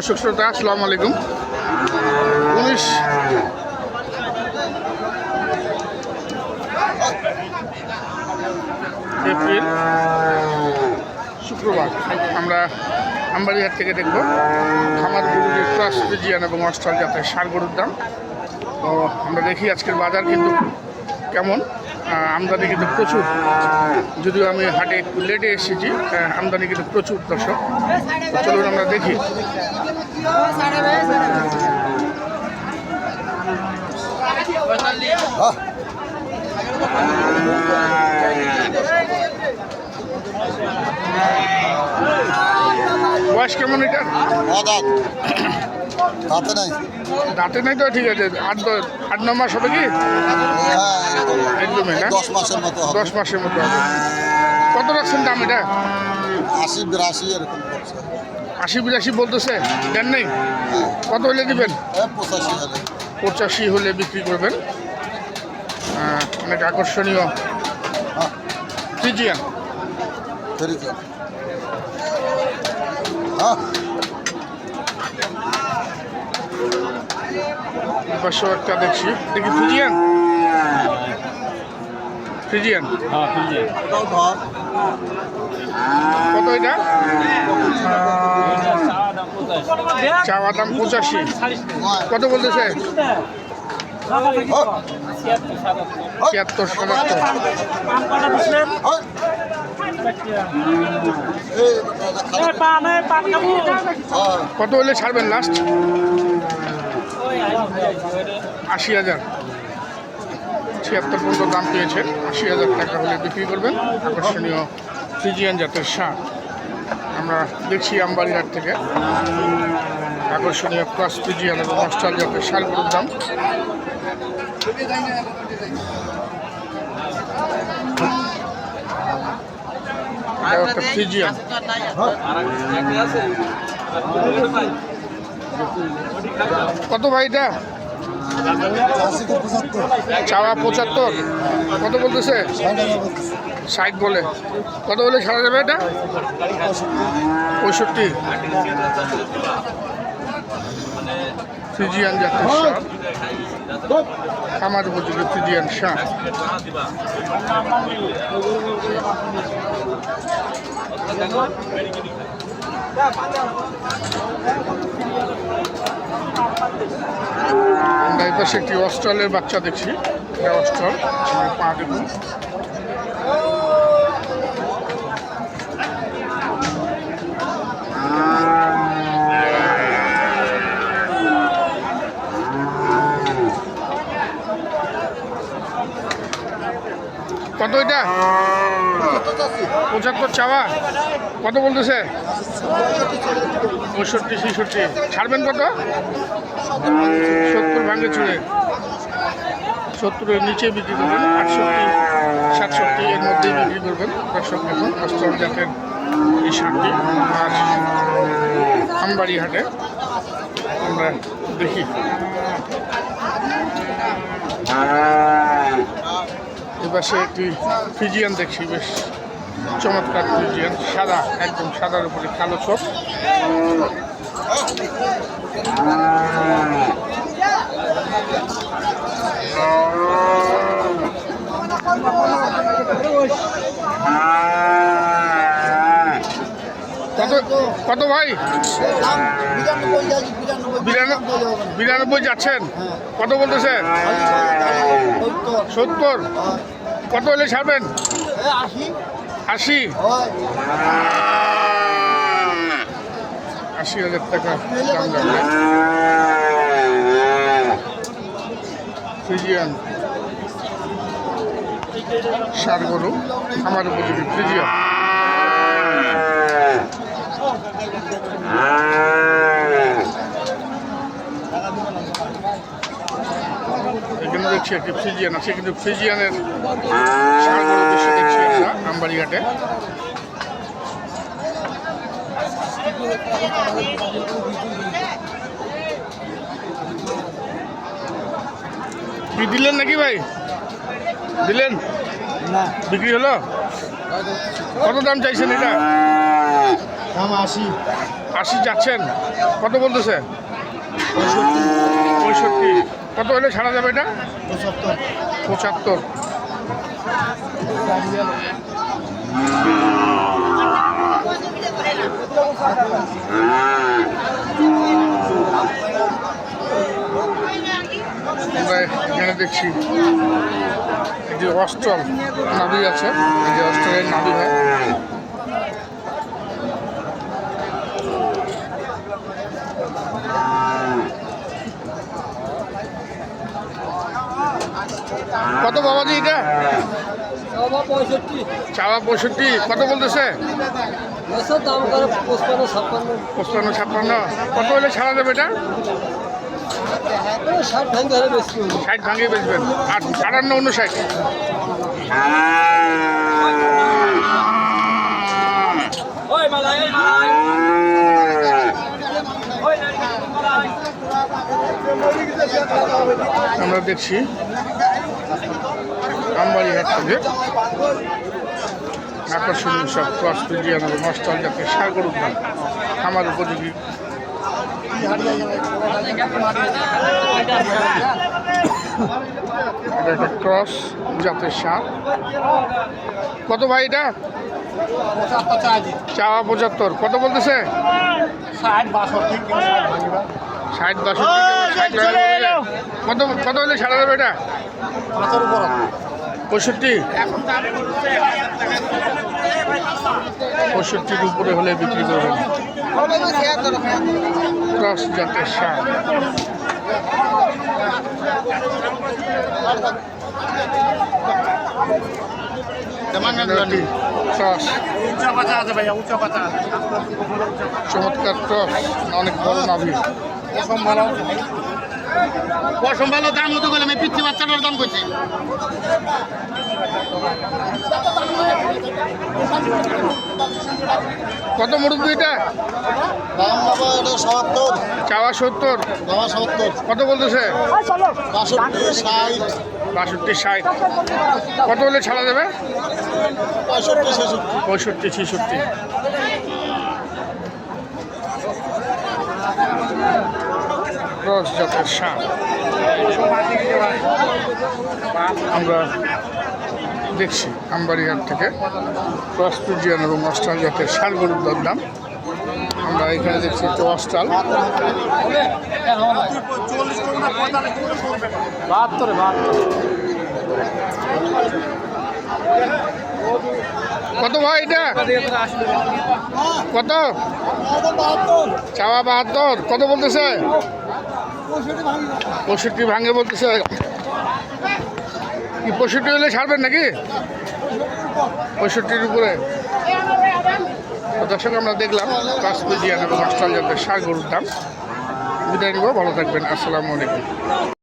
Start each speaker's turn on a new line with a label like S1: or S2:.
S1: দর্শক শ্রোতা, আসসালামু আলাইকুম। উনিশ এপ্রিল, শুক্রবার, আমরা আমবাড়িহাট থেকে দেখব খামার গরুর ক্রস ফ্রিজিয়ান এবং অস্ট্রাল জাতের সার গরুর দাম। তো আমরা দেখি আজকের বাজার কিন্তু কেমন। আমদানি কিন্তু প্রচুর। যদিও আমি হাটে একটু লেটে এসেছি আমদানি কিন্তু প্রচুর দর্শক। চলুন আমরা দেখি। বয়স কেমন এটা
S2: তাতে নাই।
S1: দাঁতে নাই তো ঠিক আছে। আট আট ন মাস হবে কি?
S2: হ্যাঁ
S1: একদমই না?
S2: দশ মাসের মতো
S1: দশ মাসের মতো হবে। কত রাখছেন দাম এটা?
S2: আশি বিরাশি এরকম
S1: আশি বিরাশি বলতেছে? দেন নেই? কত হলে দিবেন?
S2: পঁচাশি হাজার
S1: পঁচাশি হলে বিক্রি করবেন। অনেক আকর্ষণীয়।
S2: হ্যাঁ।
S1: ফ্রিজিয়ান।
S2: হ্যাঁ।
S1: পাঁচশো একটা দেখছি। দেখি ফ্রিজিয়ান
S2: ধর
S1: কত এটা? চাওয়া দাম পঁচাশি। কত বলতেছে? ছিয়াত্তর সাতাত্তর কত হলে ছাড়বেন লাস্ট আশি হাজার। ছিয়াত্তর পর্যন্ত দাম পেয়েছেন আশি হাজার টাকা হলে বিক্রি করবেন। আকর্ষণীয় ফ্রিজিয়ান জাতের সার আমরা দেখছি আমবাড়িহাট থেকে। আকর্ষণীয় ক্রস ফ্রিজিয়ান এবং অস্ট্রাল জাতের সারগুলোর দাম। একটা ফ্রিজিয়ান। কত ভাই এটা? চাওয়া পঁচাত্তর। কত বলতেছে? ষাট বলে। কত বলে ছাড়া যাবে এটা? পঁয়ষট্টি। ফ্রিজিয়ান জাতের সার খামার উপযোগী ফ্রিজিয়ান সার আমরা এই পাশে একটি অস্ট্রালের বাচ্চা দেখছি। অস্ট্রল পা দেখুন। কত এটা? পঁচাত্তর চাওয়া? কত বলতেছে? পঁয়ষট্টি, ছেষট্টি। ছাড়বেন কত? সত্তর ভাঙে চুড়ে। সত্তরের নিচে বিক্রি করবেন, আটষট্টি, সাতষট্টি, এর মধ্যেই বিক্রি করবেন। দর্শক দেখুন অষ্টম জাতের এই আর আমবাড়ি হাটে আমরা দেখি। এপাশে একটি ফিজিয়ান দেখছি, বেশ চমৎকার ফিজিয়ান, সাদা, একদম সাদার উপরে কালো চোখ। কত কত ভাই? বিরানব্বই যাচ্ছেন? কত বলতেছেন সত্তর। কত হলে ছাড়বেন? আশি। আশি হাজার টাকা সার গরু আমার উপযোগী ফ্রিজিয়ান। এখানে দেখছি একটি ফ্রিজিয়ান আছে কিন্তু ফ্রিজিয়ানের সার গরু বেশি দেখছি আমরা আমবাড়িঘাটে। কি দিলেন নাকি ভাই? দিলেন?
S2: না।
S1: বিক্রি হলো? কত দাম চাইছেন এটা?
S2: দাম আশি।
S1: আশি যাচ্ছেন কত বলতেছে?
S2: পঁয়ষট্টি।
S1: পঁয়ষট্টি। কত হলে ছাড়া যাবে এটা?
S2: পঁচাত্তর।
S1: পঁচাত্তর। এখানে দেখছি এই যে অস্ট্রল নাভি আছে। যে অস্ট্রলের নাভি হয় কত বাবাজি এটা
S2: পঁয়ষট্টি
S1: চাওয়া পঁয়ষট্টি কত বলতেছে?
S2: পঁচপান্ন ছাপ্পান্ন।
S1: কত হলে ছাড়া যাবে এটা?
S2: ষাট
S1: ভাঙিয়ে বেচবেন। আর আটান্ন উনষাট আমরা দেখছি। আমবাড়ি হাট থেকে। আকর্ষণীয় সব ক্রস ফিজিয়ান এবং অস্ট্রাল জাতের সার গরুর দাম খামার উপযোগী। এটা একটা ক্রস জাতের সার কত ভাই এটা? চাওয়া পঁচাত্তর। কত বলতেছে?
S2: ষাট বাষট্টি।
S1: ষাট বাষট্টি। কত কত হলে ছাড়া যাবে এটা? পঁয়ষট্টি? পঁয়ষট্টির উপরে হলে বিক্রি করবেন। ক্রস জাতের সার। চমৎকার ক্রস অনেক বড় নাভি।
S2: ভালো
S3: পশম ভালো দাম মতো গেলে আমি পিচ্ছি বাচ্চাটার দাম করছি।
S1: কত মুরব্বী এটা?
S2: দাম বাবা এটা সত্তর।
S1: চাওয়া সত্তর?
S2: বাবা সত্তর।
S1: কত বলতেছে?
S2: বাষট্টি ষাট।
S1: বাষট্টি ষাট। কত হলে ছাড়া যাবে
S2: পঁয়ষট্টি ছেষট্টি।
S1: পঁয়ষট্টি ছেষট্টি। ক্রস জাতের সার আমরা দেখছি আমবাড়িহাট থেকে ক্রস পিজিয়ান এবং অস্ট্রাল জাতের সার গরুর দরদাম। আমরা এখানে দেখছি একটু অস্ট্রাল। কত ভাই এটা? কত? চাওয়া বাহাত্তর। কত বলতেছে? পঁয়ষট্টি ভাঙে বলতেছে কি পঁয়ষট্টি হলে ছাড়বেন নাকি? পঁয়ষট্টির উপরে। দর্শক, আমরা দেখলাম কাশ্মীর এবং অস্ট্রেলিয়াতে সার গরুর দাম। বিদায় নিব, ভালো থাকবেন। আসসালামু আলাইকুম।